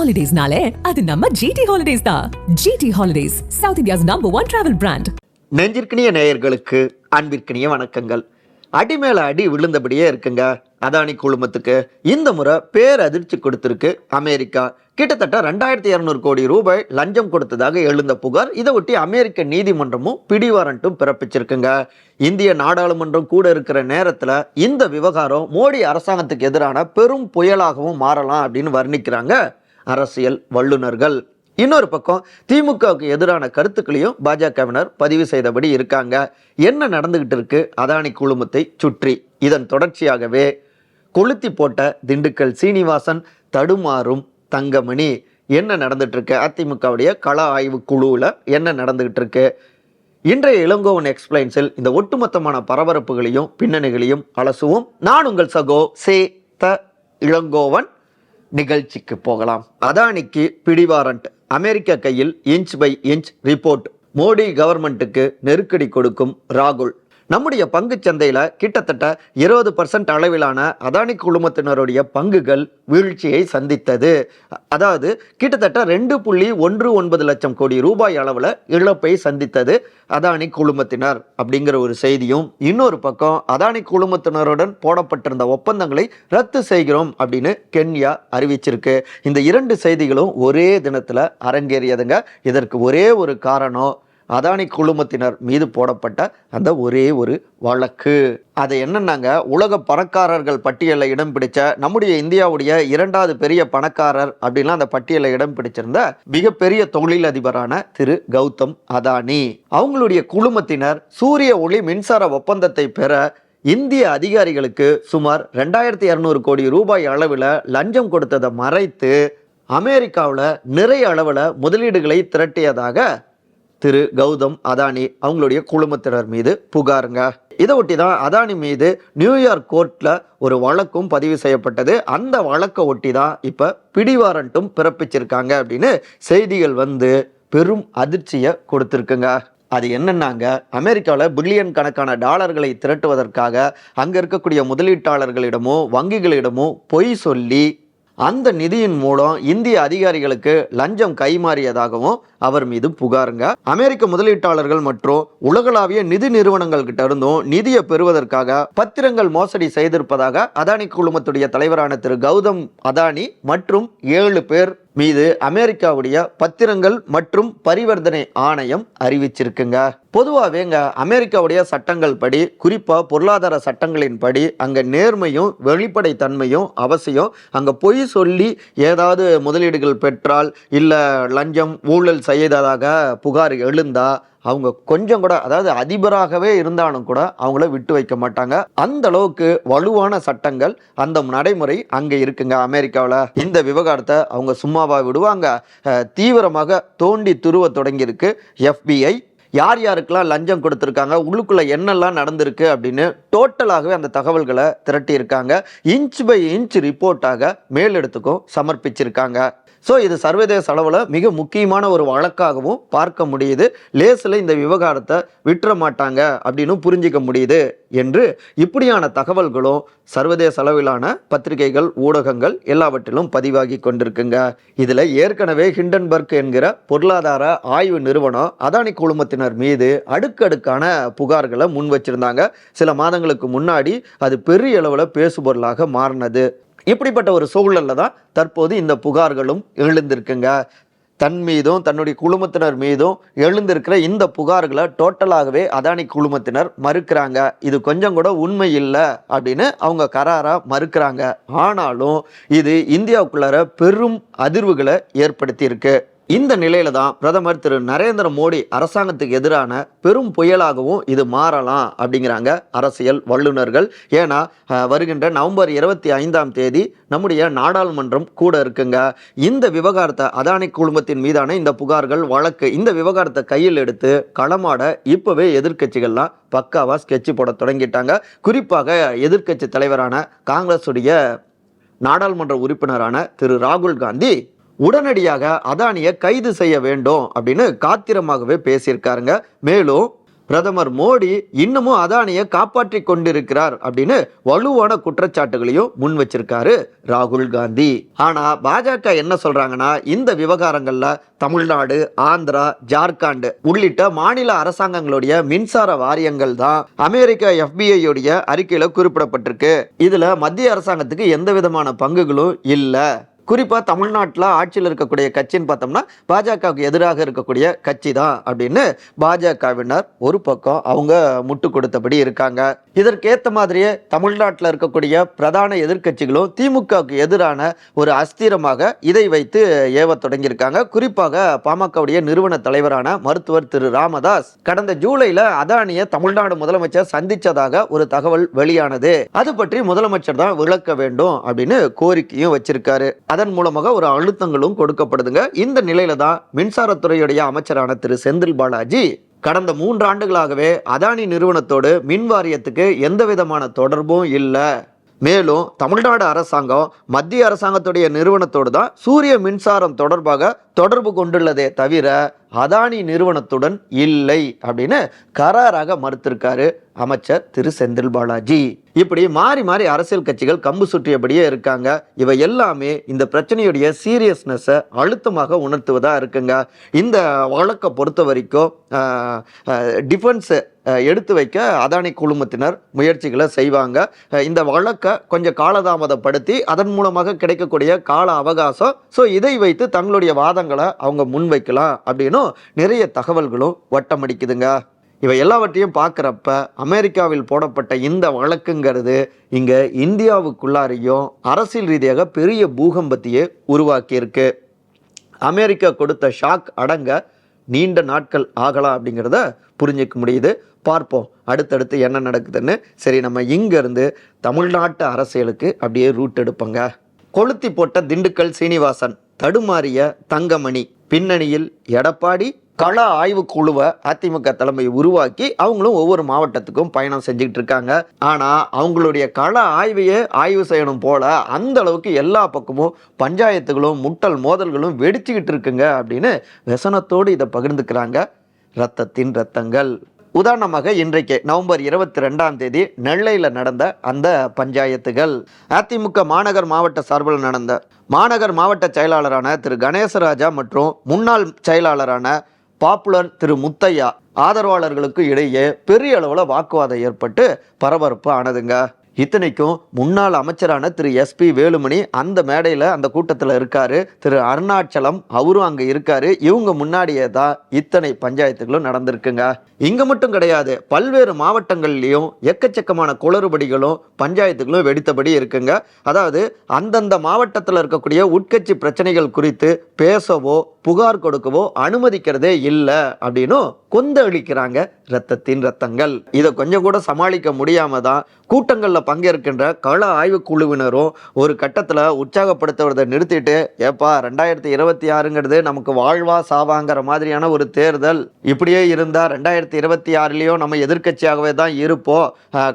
ஹாலிடேஸ்னாலே அது நம்ம ஜிடி ஹாலிடேஸ் தான். GT holidays south India's number one travel brand நெஞ்சிற்கினிய நேயர்களுக்கு அன்பிற்கினிய வணக்கங்கள். அடி மேல அடி விழுந்தபடியே இருக்குங்க. அதானி குழுமத்துக்கு இந்த முறை பேரதிர்ச்சி கொடுத்துருக்கு அமெரிக்கா. கிட்டத்தட்ட ரெண்டாயிரத்தி இரநூறு கோடி ரூபாய் லஞ்சம் கொடுத்ததாக எழுந்த புகார் இதை ஒட்டி அமெரிக்க நீதிமன்றமும் பிடிவாரண்ட்டும் பிறப்பிச்சிருக்குங்க. இந்திய நாடாளுமன்றம் கூட இருக்கிற நேரத்தில் இந்த விவகாரம் மோடி அரசாங்கத்துக்கு எதிரான பெரும் புயலாகவும் மாறலாம் அப்படின்னு வர்ணிக்கிறாங்க. அரசியல் வல்லுநர்கள். இன்னொரு பக்கம் திமுகவுக்கு எதிரான கருத்துக்களையும் பாஜகவினர் பதிவு செய்தபடி இருக்காங்க. என்ன நடந்துகிட்டு இருக்கு? அதானி குழுமத்தை சுற்றி. இதன் தொடர்ச்சியாகவே கொளுத்தி போட்ட திண்டுக்கல் சீனிவாசன் தடுமாறும் தங்கமணி. என்ன நடந்துட்டு இருக்கு? அதிமுகவுடைய கள ஆய்வு குழுவில் என்ன நடந்துகிட்டு இருக்கு? இன்றைய இளங்கோவன் எக்ஸ்பிளைன்ஸில் இந்த ஒட்டுமொத்தமான பரபரப்புகளையும் பின்னணிகளையும் அலசுவோம். நான் உங்கள் சகோ சே த இளங்கோவன். நிகழ்ச்சிக்கு போகலாம். அதானிக்கு பிடிவாரண்ட் அமெரிக்க கையில் inch by inch report. Modi கவர்மெண்ட்டுக்கு நெருக்கடி கொடுக்கும் ராகுல். நம்முடைய பங்குச் சந்தையில் கிட்டத்தட்ட இருபது பர்சன்ட் அளவிலான அதானி குழுமத்தினருடைய பங்குகள் வீழ்ச்சியை சந்தித்தது. அதாவது கிட்டத்தட்ட ரெண்டு புள்ளி ஒன்று ஒன்பது லட்சம் கோடி ரூபாய் அளவில் இழப்பை சந்தித்தது அதானி குழுமத்தினர் அப்படிங்கிற ஒரு செய்தியும் இன்னொரு பக்கம் அதானி குழுமத்தினருடன் போடப்பட்டிருந்த ஒப்பந்தங்களை ரத்து செய்கிறோம் அப்படின்னு கென்யா அறிவிச்சிருக்கு. இந்த இரண்டு செய்திகளும் ஒரே தினத்தில் அரங்கேறியதுங்க. இதற்கு ஒரே ஒரு காரணம் அதானி குழுமத்தினர் மீது போடப்பட்ட அந்த ஒரே ஒரு வழக்கு. அது என்னன்னாங்க? உலக பணக்காரர்கள் பட்டியலில் இடம் பிடிச்ச நம்முடைய இந்தியாவுடைய இரண்டாவது பெரிய பணக்காரர் அப்படின்லாம் அந்த பட்டியலில் இடம் பிடிச்சிருந்த மிகப்பெரிய தொழிலதிபரான திரு கௌதம் அதானி. அவங்களுடைய குழுமத்தினர் சூரிய ஒளி மின்சார ஒப்பந்தத்தை பெற இந்திய அதிகாரிகளுக்கு சுமார் ரெண்டாயிரத்தி இரநூறு கோடி ரூபாய் அளவில் லஞ்சம் கொடுத்ததை மறைத்து அமெரிக்காவில் நிறைய அளவில் முதலீடுகளை திரட்டியதாக திரு கௌதம் அதானி அவங்களுடைய குழுமத்தினர் மீது புகாருங்க. இதை ஒட்டி தான் அதானி மீது நியூயார்க் கோர்ட்டில் ஒரு வழக்கும் பதிவு செய்யப்பட்டது. அந்த வழக்கை ஒட்டி தான் இப்போ பிடிவாரண்ட்டும் பிறப்பிச்சிருக்காங்க அப்படின்னு செய்திகள் வந்து பெரும் அதிர்ச்சியை கொடுத்துருக்குங்க. அது என்னன்னாங்க? அமெரிக்காவில் பில்லியன் கணக்கான டாலர்களை திரட்டுவதற்காக அங்கே இருக்கக்கூடிய முதலீட்டாளர்களிடமோ வங்கிகளிடமோ பொய் சொல்லி அந்த நிதியின் மூலம் இந்திய அதிகாரிகளுக்கு லஞ்சம் கைமாறியதாகவும் அவர் மீது புகாருங்க. அமெரிக்க முதலீட்டாளர்கள் மற்றும் உலகளாவிய நிதி நிறுவனங்கள் கிட்ட இருந்தும் நிதியை பெறுவதற்காக பத்திரங்கள் மோசடி செய்திருப்பதாக அதானி குழுமத்துடைய தலைவரான திரு கௌதம் அதானி மற்றும் ஏழு பேர் மீது அமெரிக்காவுடைய பத்திரங்கள் மற்றும் பரிவர்த்தனை ஆணையம் அறிவிச்சிருக்குங்க. பொதுவாகவேங்க அமெரிக்காவுடைய சட்டங்கள் படி குறிப்பாக பொருளாதார சட்டங்களின் படி அங்கே நேர்மையும் வெளிப்படைத்தன்மையும் அவசியம். அங்கே பொய் சொல்லி ஏதாவது முதலீடுகள் பெற்றால் இல்லை லஞ்சம் ஊழல் செய்ததாக புகார் எழுந்தால் அவங்க கொஞ்சம் கூட அதாவது அதிபராகவே இருந்தாலும் கூட அவங்கள விட்டு வைக்க மாட்டாங்க. அந்த அளவுக்கு வலுவான சட்டங்கள் அந்த நடைமுறை அங்கே இருக்குங்க அமெரிக்காவில். இந்த விவகாரத்தை அவங்க சும்மாவா விடுவாங்க. தீவிரமாக தோண்டி துருவ தொடங்கியிருக்கு எஃபிஐ யார் யாருக்கெல்லாம் லஞ்சம் கொடுத்துருக்காங்க உள்ளுக்குள்ளே என்னெல்லாம் நடந்திருக்கு அப்படின்னு டோட்டலாகவே அந்த தகவல்களை திரட்டியிருக்காங்க. இன்ச் பை இன்ச் ரிப்போர்ட்டாக மேலிடத்துக்கும் சமர்ப்பிச்சிருக்காங்க. ஸோ இது சர்வதேச அளவில் மிக முக்கியமான ஒரு வழக்காகவும் பார்க்க முடியுது. லேசில் இந்த விவகாரத்தை விட்டுற மாட்டாங்க அப்படின்னு புரிஞ்சிக்க முடியுது என்று இப்படியான தகவல்களும் சர்வதேச அளவிலான பத்திரிகைகள் ஊடகங்கள் எல்லாவற்றிலும் பதிவாகி கொண்டிருக்குங்க. இதில் ஏற்கனவே ஹிண்டன்பர்க் என்கிற பொருளாதார ஆய்வு நிறுவனம் அதானி குழுமத்தினர் மீது அடுக்கடுக்கான புகார்களை முன் வச்சிருந்தாங்க. சில மாதங்களுக்கு முன்னாடி அது பெரிய அளவில் பேசுபொருளாக மாறினது. இப்படிப்பட்ட ஒரு சூழலில் தான் தற்போது இந்த புகார்களும் எழுந்திருக்குங்க. தன் மீதும் தன்னுடைய குழுமத்தினர் மீதும் எழுந்திருக்கிற இந்த புகார்களை டோட்டலாகவே அதானி குழுமத்தினர் மறுக்கிறாங்க. இது கொஞ்சம் கூட உண்மை இல்லை அப்படின்னு அவங்க கராராக மறுக்கிறாங்க. ஆனாலும் இது இந்தியாவுக்குள்ளார பெரும் அதிர்வுகளை ஏற்படுத்தியிருக்கு. இந்த நிலையில தான் பிரதமர் திரு நரேந்திர மோடி அரசாங்கத்துக்கு எதிரான பெரும் புயலாகவும் இது மாறலாம் அப்படிங்கிறாங்க அரசியல் வல்லுநர்கள். ஏன்னா வருகின்ற நவம்பர் இருபத்தி ஐந்தாம் தேதி நம்முடைய நாடாளுமன்றம் கூட இருக்குங்க. இந்த விவகாரத்தை அதானி குழுமத்தின் மீதான இந்த புகார்கள் வழக்கு இந்த விவகாரத்தை கையில் எடுத்து களமாட இப்போவே எதிர்க்கட்சிகள்லாம் பக்காவா ஸ்கெட்சு போட தொடங்கிட்டாங்க. குறிப்பாக எதிர்க்கட்சி தலைவரான காங்கிரஸுடைய நாடாளுமன்ற உறுப்பினரான திரு ராகுல் காந்தி உடனடியாக அதானியை கைது செய்ய வேண்டும் அப்படின்னு காத்திரமாகவே பேசியிருக்காருங்க. மேலும் பிரதமர் மோடி இன்னமும் அதானியை காப்பாற்றி கொண்டிருக்கிறார் அப்படின்னு வலுவான குற்றச்சாட்டுகளையும் முன் வச்சிருக்காரு ராகுல் காந்தி. ஆனா பாஜக என்ன சொல்றாங்கன்னா இந்த விவகாரங்கள்ல தமிழ்நாடு ஆந்திரா ஜார்க்கண்ட் உள்ளிட்ட மாநில அரசாங்கங்களுடைய மின்சார வாரியங்கள் தான் அமெரிக்க எஃபிஐயுடைய அறிக்கையில குறிப்பிடப்பட்டிருக்கு. இதுல மத்திய அரசாங்கத்துக்கு எந்த விதமான பங்குகளும் இல்லை. குறிப்பாக தமிழ்நாட்டில் ஆட்சியில் இருக்கக்கூடிய கட்சின்னு பார்த்தோம்னா பாஜகவுக்கு எதிராக இருக்கக்கூடிய கட்சி தான் அப்படின்னு பாஜகவினர் ஒரு பக்கம் அவங்க முட்டு கொடுத்தபடி இருக்காங்க. இதற்கேற்ற மாதிரியே தமிழ்நாட்டில் இருக்கக்கூடிய பிரதான எதிர்க்கட்சிகளும் திமுகவுக்கு எதிரான ஒரு அஸ்திரமாக இதை வைத்து ஏவ தொடங்கியிருக்காங்க. குறிப்பாக பாமகவுடைய நிறுவன தலைவரான மருத்துவர் திரு ராமதாஸ் கடந்த ஜூலையில் அதானியை தமிழ்நாடு முதலமைச்சர் சந்திச்சதாக ஒரு தகவல் வெளியானது. அது பற்றி முதலமைச்சர் தான் விளக்க வேண்டும் அப்படின்னு கோரிக்கையும் வச்சிருக்காரு. அதன் மூலமாக ஒரு அழுத்தங்களும் கொடுக்கப்படுதுங்க. இந்த நிலையில தான் மின்சாரத்துறையுடைய அமைச்சரான திரு. செந்தில் பாலாஜி கடந்த மூன்று ஆண்டுகளாகவே அதானி நிறுவனத்தோடு மின் வாரியத்துக்கு எந்த விதமான தொடர்பும் இல்லை. மேலும் தமிழ்நாடு அரசாங்கம் மத்திய அரசாங்கத்துடைய நிறுவனத்தோடு தான் சூரிய மின்சாரம் தொடர்பாக தொடர்பு கொண்டுள்ளதே தவிர அதானி நிறுவனத்துடன் இல்லை அப்படின்னு கராராக மறுத்திருக்காரு அமைச்சர் திரு செந்தில் பாலாஜி. இப்படி மாறி மாறி அரசியல் கட்சிகள் கம்பு சுற்றியபடியே இருக்காங்க. இவை எல்லாமே இந்த பிரச்சனையுடைய சீரியஸ்னஸை அழுத்தமாக உணர்த்துவதா இருக்குங்க. இந்த வழக்கை பொறுத்த வரைக்கும் டிஃபென்ஸு எடுத்து வைக்க அதானி குழுமத்தினர் முயற்சிகளை செய்வாங்க. இந்த வழக்கை கொஞ்சம் காலதாமதப்படுத்தி அதன் மூலமாக கிடைக்கக்கூடிய கால அவகாசம். ஸோ இதை வைத்து தங்களுடைய வாதங்களை அவங்க முன்வைக்கலாம் அப்படின்னும் நிறைய தகவல்களும் வட்டமடிக்குதுங்க இவை எல்லாவற்றையும் பார்க்குறப்ப அமெரிக்காவில் போடப்பட்ட இந்த வழக்குங்கிறது இங்கே இந்தியாவுக்குள்ளாரையும் அரசியல் ரீதியாக பெரிய பூகம்பத்தையே உருவாக்கியிருக்கு. அமெரிக்கா கொடுத்த ஷாக் அடங்க நீண்ட நாட்கள் ஆகலாம் அப்படிங்கிறத புரிஞ்சிக்க முடியுது. பார்ப்போம் அடுத்தடுத்து என்ன நடக்குதுன்னு. சரி நம்ம இங்கேருந்து தமிழ்நாட்டு அரசியலுக்கு அப்படியே ரூட் எடுப்போங்க. கொளுத்தி போட்ட திண்டுக்கல் சீனிவாசன் தடுமாறிய தங்கமணி பின்னணியில் எடப்பாடி கள ஆய்வு குழுவை அதிமுக தலைமை உருவாக்கி அவங்களும் ஒவ்வொரு மாவட்டத்துக்கும் பயணம் செஞ்சுக்கிட்டு இருக்காங்க. ஆனால் அவங்களுடைய கள ஆய்வையே ஆய்வு செய்யணும் போல அந்த அளவுக்கு எல்லா பக்கமும் பஞ்சாயத்துகளும் முட்டல் மோதல்களும் வெடிச்சுக்கிட்டு இருக்குங்க அப்படின்னு व्यசனத்தோடு இதை பகிர்ந்துக்கிறாங்க. ரத்தத்தின் ரத்தங்கள். உதாரணமாக இன்றைக்கு நவம்பர் இருபத்தி ரெண்டாம் தேதி நெல்லையில் நடந்த அந்த பஞ்சாயத்துகள். அதிமுக மாநகர் மாவட்ட சார்பில் நடந்த மாநகர் மாவட்ட செயலாளரான திரு கணேசராஜா மற்றும் முன்னாள் செயலாளரான பாப்புலர் திரு முத்தையா ஆதரவாளர்களுக்கு இடையே பெரிய அளவில் வாக்குவாதம் ஏற்பட்டு பரபரப்பு ஆனதுங்க. இத்தனைக்கும் முன்னாள் அமைச்சரான திரு எஸ்பி வேலுமணி அந்த மேடையில் அந்த கூட்டத்தில் இருக்காரு. திரு அருணாச்சலம் அவரும் அங்கே இருக்காரு. இவங்க முன்னாடியே தான் இத்தனை பஞ்சாயத்துகளும் நடந்திருக்குங்க. இங்கே மட்டும் கிடையாது பல்வேறு மாவட்டங்கள்லேயும் எக்கச்சக்கமான குளறுபடிகளும் பஞ்சாயத்துகளும் வெடித்தபடி இருக்குங்க. அதாவது அந்தந்த மாவட்டத்தில் இருக்கக்கூடிய உட்கட்சி பிரச்சனைகள் குறித்து பேசவோ புகார் கொடுக்கவோ அனுமதிக்கிறதே இல்லை அப்படின்னும் கொந்தளிக்கிறாங்க ரத்தத்தின் ரத்தங்கள் இதை கொஞ்சம் கூட சமாளிக்க முடியாம தான் கூட்டங்களில் பங்கேற்கின்ற கள ஆய்வு குழுவினரும் ஒரு கட்டத்தில் உற்சாகப்படுத்துவதை நிறுத்திட்டு ஏப்பா ரெண்டாயிரத்தி இருபத்தி ஆறுங்கிறது நமக்கு வாழ்வா சாவாங்கிற மாதிரியான ஒரு தேர்தல். இப்படியே இருந்தால் ரெண்டாயிரத்தி இருபத்தி ஆறுலேயும் நம்ம எதிர்க்கட்சியாகவே தான் இருப்போம்.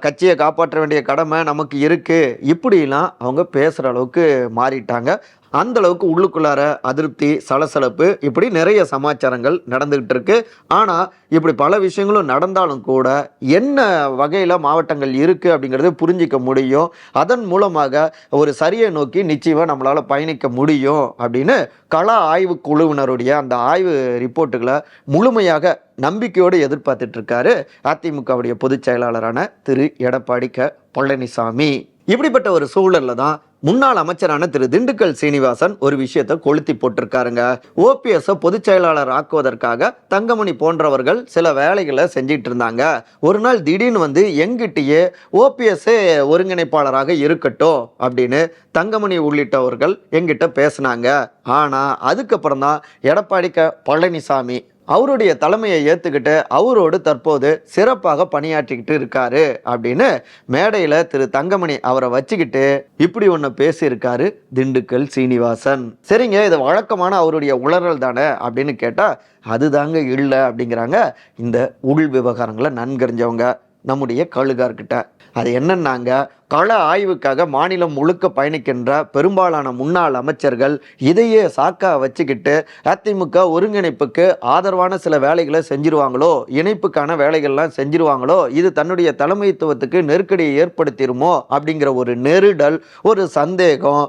கட்சியை காப்பாற்ற வேண்டிய கடமை நமக்கு இருக்குது இப்படிலாம் அவங்க பேசுகிற அளவுக்கு மாறிட்டாங்க. அந்த அளவுக்கு உள்ளுக்குள்ளார அதிருப்தி சலசலப்பு இப்படி நிறைய சமாச்சாரங்கள் நடந்துகிட்டு இருக்கு. ஆனால் இப்படி பல விஷயங்களும் நடந்தாலும் கூட என்ன வகையில் மாவட்டங்கள் இருக்குது அப்படிங்கிறது புரிஞ்சிக்க முடியும். அதன் மூலமாக ஒரு சரியை நோக்கி நிச்சயமாக நம்மளால் பயணிக்க முடியும் அப்படின்னு கள ஆய்வு குழுவினருடைய அந்த ஆய்வு ரிப்போர்ட்டுகளை முழுமையாக நம்பிக்கையோடு எதிர்பார்த்துட்டு இருக்காரு அதிமுகவுடைய பொதுச் செயலாளரான திரு. எடப்பாடி க. பழனிசாமி. இப்படிப்பட்ட ஒரு சூழலில் தான் முன்னாள் அமைச்சரான திரு திண்டுக்கல் சீனிவாசன் ஒரு விஷயத்தை கொளுத்தி போட்டிருக்காருங்க. ஓபிஎஸ் பொதுச் செயலாளர் ஆக்குவதற்காக தங்கமணி போன்றவர்கள் சில வேலைகளை செஞ்சிட்டு இருந்தாங்க. ஒரு நாள் திடீர்னு வந்து எங்கிட்டயே ஓபிஎஸ் ஒருங்கிணைப்பாளராக இருக்கட்டும் அப்படின்னு தங்கமணி உள்ளிட்டவர்கள் எங்கிட்ட பேசினாங்க. ஆனா அதுக்கப்புறம் தான் எடப்பாடி க பழனிசாமி அவருடைய தலைமையை ஏற்றுக்கிட்டு அவரோடு தற்போது சிறப்பாக பணியாற்றிக்கிட்டு இருக்காரு அப்படின்னு மேடையில் திரு தங்கமணி அவரை வச்சுக்கிட்டு இப்படி ஒன்று பேசியிருக்காரு திண்டுக்கல் சீனிவாசன். சரிங்க இது வழக்கமான அவருடைய உளறல் தானே அப்படின்னு கேட்டால் அதுதாங்க இல்லை அப்படிங்கிறாங்க இந்த உள் விவகாரங்களை நன்கறிஞ்சவங்க. நம்முடைய கழுகார்கிட்ட. அது என்னன்னாங்க கள ஆய்வுக்காக மாநிலம் முழுக்க பயணிக்கின்ற பெரும்பாலான முன்னாள் அமைச்சர்கள் இதையே சாக்கா வச்சுக்கிட்டு அதிமுக ஒருங்கிணைப்புக்கு ஆதரவான சில வேலைகளை செஞ்சிருவாங்களோ இணைப்புக்கான வேலைகள்லாம் செஞ்சிருவாங்களோ இது தன்னுடைய தலைமைத்துவத்துக்கு நெருக்கடியை ஏற்படுத்திடுமோ அப்படிங்கிற ஒரு நெருடல் ஒரு சந்தேகம்.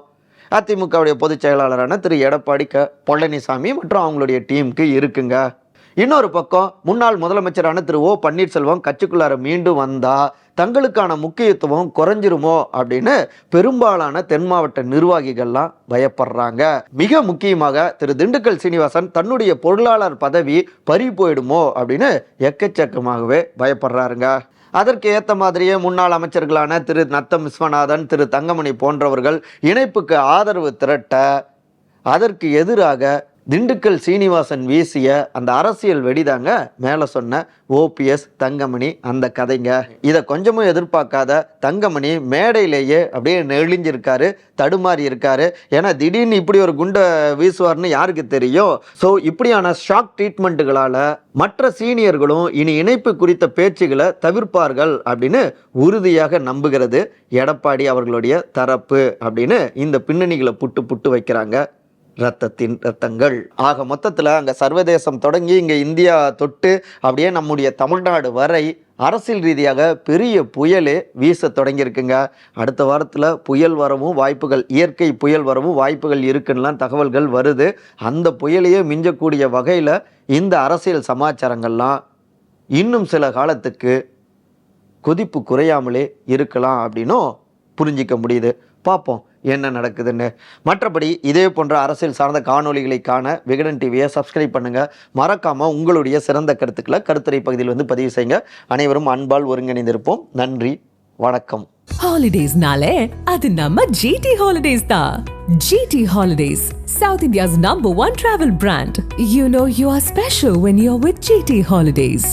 அதிமுகவுடைய பொதுச் செயலாளரான திரு. எடப்பாடி க. பழனிசாமி மற்றும் அவங்களுடைய டீமுக்கு இருக்குங்க. இன்னொரு பக்கம் முன்னாள் முதலமைச்சரான திரு ஓ பன்னீர்செல்வம் கட்சிக்குள்ளார மீண்டும் வந்தால் தங்களுக்கான முக்கியத்துவம் குறைஞ்சிருமோ அப்படின்னு பெரும்பாலான தென் மாவட்ட நிர்வாகிகள்லாம் பயப்படுறாங்க. மிக முக்கியமாக திரு திண்டுக்கல் சீனிவாசன் தன்னுடைய பொருளாளர் பதவி பறி போயிடுமோ அப்படின்னு எக்கச்சக்கமாகவே பயப்படுறாருங்க. அதற்கு ஏற்ற மாதிரியே முன்னாள் அமைச்சர்களான திரு நத்தம் விஸ்வநாதன் திரு தங்கமணி போன்றவர்கள் இணைப்புக்கு ஆதரவு திரட்ட அதற்கு எதிராக திண்டுக்கல் சீனிவாசன் வீசிய அந்த அரசியல் வெடிதாங்க மேலே சொன்ன ஓபிஎஸ் தங்கமணி அந்த கதைங்க. இதை கொஞ்சமும் எதிர்பார்க்காத தங்கமணி மேடையிலேயே அப்படியே நெளிஞ்சிருக்காரு தடுமாறி இருக்காரு. ஏன்னா திடீர்னு இப்படி ஒரு குண்டை வீசுவார்னு யாருக்கு தெரியும்? ஸோ இப்படியான ஷாக் ட்ரீட்மெண்ட்டுகளால் மற்ற சீனியர்களும் இனி இணைப்பு குறித்த பேச்சுகளை தவிர்ப்பார்கள் அப்படின்னு உறுதியாக நம்புகிறது எடப்பாடி அவர்களுடைய தரப்பு அப்படின்னு இந்த பின்னணிகளை புட்டு புட்டு வைக்கிறாங்க. ரத்தத்தின் ரத்தங்கள் ஆக மொத்தத்தில் அங்கே சர்வதேசம் தொடங்கி இங்கே இந்தியா தொட்டு அப்படியே நம்முடைய தமிழ்நாடு வரை அரசியல் ரீதியாக பெரிய புயலே வீச தொடங்கியிருக்குங்க. அடுத்த வாரத்தில் புயல் வரவும் வாய்ப்புகள் இயற்கை புயல் வரவும் வாய்ப்புகள் இருக்குன்னுலாம் தகவல்கள் வருது. அந்த புயலையே மிஞ்சக்கூடிய வகையில் இந்த அரசியல் சமாச்சாரங்கள்லாம் இன்னும் சில காலத்துக்கு கொதிப்பு குறையாமலே இருக்கலாம் அப்படின்னும் புரிஞ்சிக்க முடியுது. பார்ப்போம் என்ன நடக்குதுன்னு. மற்றபடி இதே போன்ற அரசியல் சார்ந்த காணொலிகளை காண விகடன் டிவியை சப்ஸ்கிரைப் பண்ணுங்கள் மறக்காமல் உங்களுடைய சிறந்த கருத்துக்களை கருத்துரை பகுதியில் வந்து பதிவு செய்யுங்க. அனைவரும் அன்பால் ஒருங்கிணைந்திருப்போம். நன்றி வணக்கம். ஹாலிடேஸ்னாலே அது நம்ம ஜிடி ஹாலிடேஸ் தான் GT holidays south India's number one travel brand you know you are special when you are with GT holidays